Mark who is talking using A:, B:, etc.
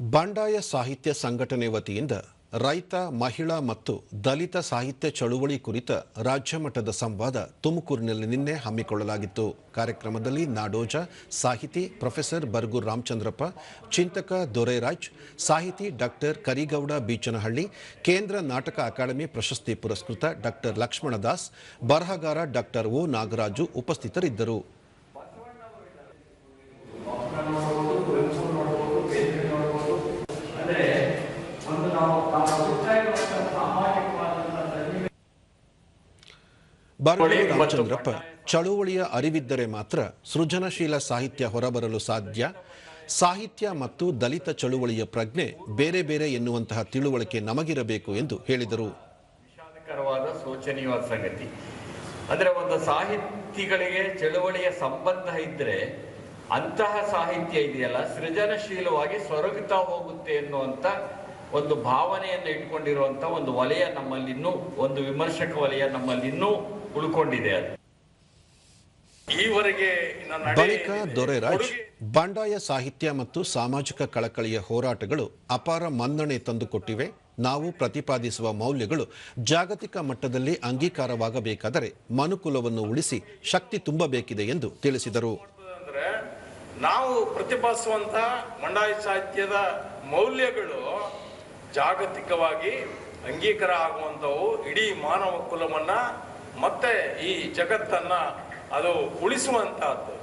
A: ಬಂಡಾಯ ಸಾಹಿತ್ಯ ಸಂಘಟನೆ ವತಿಯಿಂದ ರೈತ, ಮಹಿಳಾ ಮತ್ತು ದಲಿತ ಸಾಹಿತ್ಯ ಚಳುವಳಿ ಕುರಿತ ರಾಜ್ಯ ಮಟ್ಟದ ಸಂವಾದ ತುಮಕೂರಿನಲ್ಲಿ ನಿನ್ನೆ ಹಮ್ಮಿಕೊಳ್ಳಲಾಗಿತ್ತು. ಕಾರ್ಯಕ್ರಮದಲ್ಲಿ ನಾಡೋಜ, ಸಾಹಿತಿ ಪ್ರೊಫೆಸರ್ ಬರ್ಗೂರ್ ರಾಮಚಂದ್ರಪ್ಪ, ಚಿಂತಕ ದೊರೆರಾಜ್, ಸಾಹಿತಿ ಡಾಕ್ಟರ್ ಕರಿಗೌಡ ಬೀಚನಹಳ್ಳಿ, ಕೇಂದ್ರ ನಾಟಕ ಅಕಾಡೆಮಿ ಪ್ರಶಸ್ತಿ ಪುರಸ್ಕೃತ ಡಾಕ್ಟರ್ ಲಕ್ಷ್ಮಣದಾಸ್, ಬರಹಗಾರ ಡಾಕ್ಟರ್ ಒ ನಾಗರಾಜು ಉಪಸ್ಥಿತರಿದ್ದರು. ರಾಮಚಂದ್ರಪ್ಪ ಚಳುವಳಿಯ ಅರಿವಿದ್ದರೆ ಮಾತ್ರ ಸೃಜನಶೀಲ ಸಾಹಿತ್ಯ ಹೊರಬರಲು ಸಾಧ್ಯ. ಸಾಹಿತ್ಯ ಮತ್ತು ದಲಿತ ಚಳುವಳಿಯ ಪ್ರಜ್ಞೆ ಬೇರೆ ಬೇರೆ ಎನ್ನುವಂತಹ ತಿಳುವಳಿಕೆ ನಮಗಿರಬೇಕು ಎಂದು ಹೇಳಿದರು.
B: ವಿಷಾದಕರವಾದ ಶೋಚನೀಯವಾದ ಸಂಗತಿ. ಅಂದ್ರೆ ಒಂದು ಸಾಹಿತಿಗಳಿಗೆ ಚಳುವಳಿಯ ಸಂಬಂಧ ಇದ್ರೆ ಅಂತಹ ಸಾಹಿತ್ಯ ಇದೆಯಲ್ಲ ಸೃಜನಶೀಲವಾಗಿ ಸ್ವರಗುತ್ತಾ ಹೋಗುತ್ತೆ ಎನ್ನುವಂತ ಒಂದು ಭಾವನೆಯನ್ನು ಇಟ್ಕೊಂಡಿರುವಂತ ಒಂದು ವಲಯ ನಮ್ಮಲ್ಲಿ ಇನ್ನೂ ಒಂದು ವಿಮರ್ಶಕ ವಲಯ ನಮ್ಮಲ್ಲಿ ಇನ್ನೂ ಉಳ್ಕೊಂಡಿದೆ ಅದು.
C: ಈವರೆಗೆ
A: ಬಳಿಕ ದೊರೆರಾಜ್ ಬಂಡಾಯ ಸಾಹಿತ್ಯ ಮತ್ತು ಸಾಮಾಜಿಕ ಕಳಕಳಿಯ ಹೋರಾಟಗಳು ಅಪಾರ ಮನ್ನಣೆ ತಂದುಕೊಟ್ಟಿವೆ. ನಾವು ಪ್ರತಿಪಾದಿಸುವ ಮೌಲ್ಯಗಳು ಜಾಗತಿಕ ಮಟ್ಟದಲ್ಲಿ ಅಂಗೀಕಾರವಾಗಬೇಕಾದರೆ ಮನುಕುಲವನ್ನು ಉಳಿಸಿ ಶಕ್ತಿ ತುಂಬಬೇಕಿದೆ ಎಂದು ತಿಳಿಸಿದರು.
C: ನಾವು ಪ್ರತಿಪಾದಿಸುವಂತಹ ಬಂಡಾಯ ಸಾಹಿತ್ಯದ ಮೌಲ್ಯಗಳು ಜಾಗತಿಕವಾಗಿ ಅಂಗೀಕಾರ ಆಗುವಂಥವು ಇಡೀ ಮಾನವ ಕುಲವನ್ನು ಮತ್ತೆ ಈ ಜಗತ್ತನ್ನು ಅದು ಉಳಿಸುವಂತಹದ್ದು.